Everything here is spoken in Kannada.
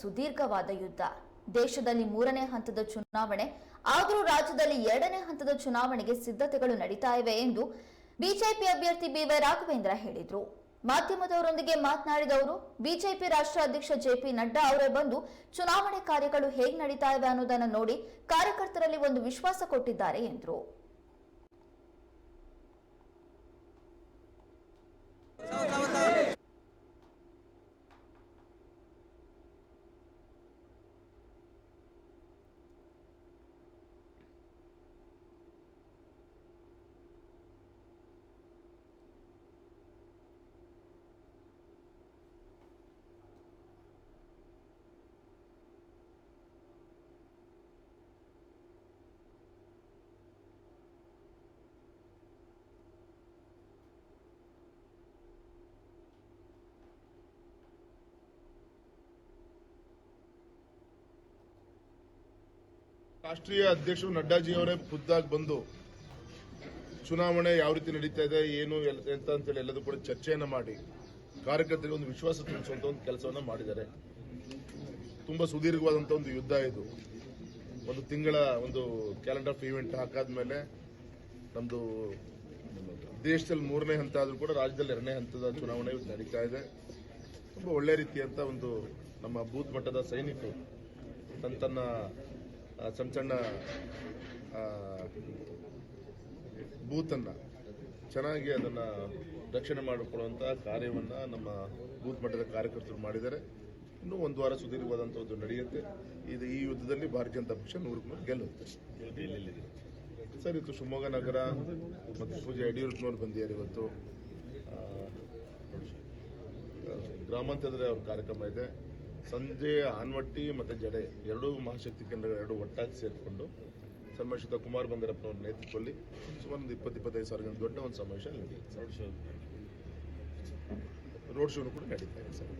ಸುದೀರ್ಘವಾದ ಯುದ್ಧ. ದೇಶದಲ್ಲಿ ಮೂರನೇ ಹಂತದ ಚುನಾವಣೆ ಆದರೂ ರಾಜ್ಯದಲ್ಲಿ ಎರಡನೇ ಹಂತದ ಚುನಾವಣೆಗೆ ಸಿದ್ಧತೆಗಳು ನಡೀತಾ ಇವೆ ಎಂದು ಬಿಜೆಪಿ ಅಭ್ಯರ್ಥಿ ಬಿವೈ ರಾಘವೇಂದ್ರ ಹೇಳಿದರು. ಮಾಧ್ಯಮದವರೊಂದಿಗೆ ಮಾತನಾಡಿದ ಅವರು ಬಿಜೆಪಿ ರಾಷ್ಟ್ರ ಅಧ್ಯಕ್ಷ ಜೆಪಿ ನಡ್ಡಾ ಅವರೇ ಬಂದು ಚುನಾವಣೆ ಕಾರ್ಯಗಳು ಹೇಗೆ ನಡೀತಾ ಇವೆ ಅನ್ನೋದನ್ನು ನೋಡಿ ಕಾರ್ಯಕರ್ತರಲ್ಲಿ ಒಂದು ವಿಶ್ವಾಸ ಕೊಟ್ಟಿದ್ದಾರೆ ಎಂದರು. ರಾಷ್ಟ್ರೀಯ ಅಧ್ಯಕ್ಷರು ನಡ್ಡಾಜಿ ಅವರೇ ಖುದ್ದಾಗಿ ಬಂದು ಚುನಾವಣೆ ಯಾವ ರೀತಿ ನಡೀತಾ ಇದೆ, ಏನು ಎಂತ ಅಂತೇಳಿ ಎಲ್ಲದೂ ಕೂಡ ಚರ್ಚೆಯನ್ನು ಮಾಡಿ, ಕಾರ್ಯಕರ್ತರಿಗೆ ಒಂದು ವಿಶ್ವಾಸ ತುಂಬಿಸುವಂತ ಒಂದು ಕೆಲಸವನ್ನ ಮಾಡಿದ್ದಾರೆ. ತುಂಬಾ ಸುದೀರ್ಘವಾದಂತ ಒಂದು ಯುದ್ಧ ಇದು. ಒಂದು ತಿಂಗಳ ಒಂದು ಕ್ಯಾಲೆಂಡರ್ ಆಫ್ ಇವೆಂಟ್ ಹಾಕಾದ್ಮೇಲೆ ನಮ್ದು ದೇಶದಲ್ಲಿ ಮೂರನೇ ಹಂತ ಆದ್ರೂ ಕೂಡ ರಾಜ್ಯದಲ್ಲಿ ಎರಡನೇ ಹಂತದ ಚುನಾವಣೆ ನಡೀತಾ ಇದೆ. ತುಂಬಾ ಒಳ್ಳೆ ರೀತಿಯಂತ ಒಂದು ನಮ್ಮ ಬೂತ್ ಮಟ್ಟದ ಸೈನಿಕರು ತನ್ನ ತನ್ನ ಸಣ್ಣ ಸಣ್ಣ ಬೂತನ್ನು ಚೆನ್ನಾಗಿ ಅದನ್ನು ರಕ್ಷಣೆ ಮಾಡಿಕೊಳ್ಳುವಂಥ ಕಾರ್ಯವನ್ನು ನಮ್ಮ ಬೂತ್ ಮಟ್ಟದ ಕಾರ್ಯಕರ್ತರು ಮಾಡಿದ್ದಾರೆ. ಇನ್ನೂ ಒಂದು ವಾರ ಸುದೀರ್ಘವಾದಂಥ ಒಂದು ನಡೆಯುತ್ತೆ. ಇದು ಈ ಯುದ್ಧದಲ್ಲಿ ಭಾರತೀಯ ಜನತಾ ಪಕ್ಷ ನೂರಕ್ಕೆ ನೂರು ಗೆಲ್ಲುತ್ತೆ. ಸರ್ ಇವತ್ತು ಶಿವಮೊಗ್ಗ ನಗರ ಮತ್ತು ಪೂಜೆ ಯಡಿಯೂರಪ್ಪನವ್ರು ಬಂದಿದ್ದಾರೆ ಇವತ್ತು. ಗ್ರಾಮಾಂತರದಲ್ಲಿ ಅವ್ರ ಕಾರ್ಯಕ್ರಮ ಇದೆ. ಸಂಜೆ ಆನ್ವಟ್ಟಿ ಮತ್ತು ಜಡೆ ಎರಡೂ ಮಹಾಶಕ್ತಿ ಕೇಂದ್ರಗಳು ಎರಡು ಒಟ್ಟಾಗಿ ಸೇರಿಕೊಂಡು ಸಮಾವೇಶದ ಕುಮಾರ್ ಬಂಗಾರಪ್ಪನವ್ರ ನೇತೃತ್ವದಲ್ಲಿ ಸುಮಾರು ಒಂದು ಇಪ್ಪತ್ತು ಇಪ್ಪತ್ತೈದು ಸಾವಿರ ದೊಡ್ಡ ಒಂದು ಸಮಾವೇಶ ಇದೆ ರೋಡ್ ಶೋನು ಕೂಡ ನಡೀತಾ ಇದೆ ಸರ್.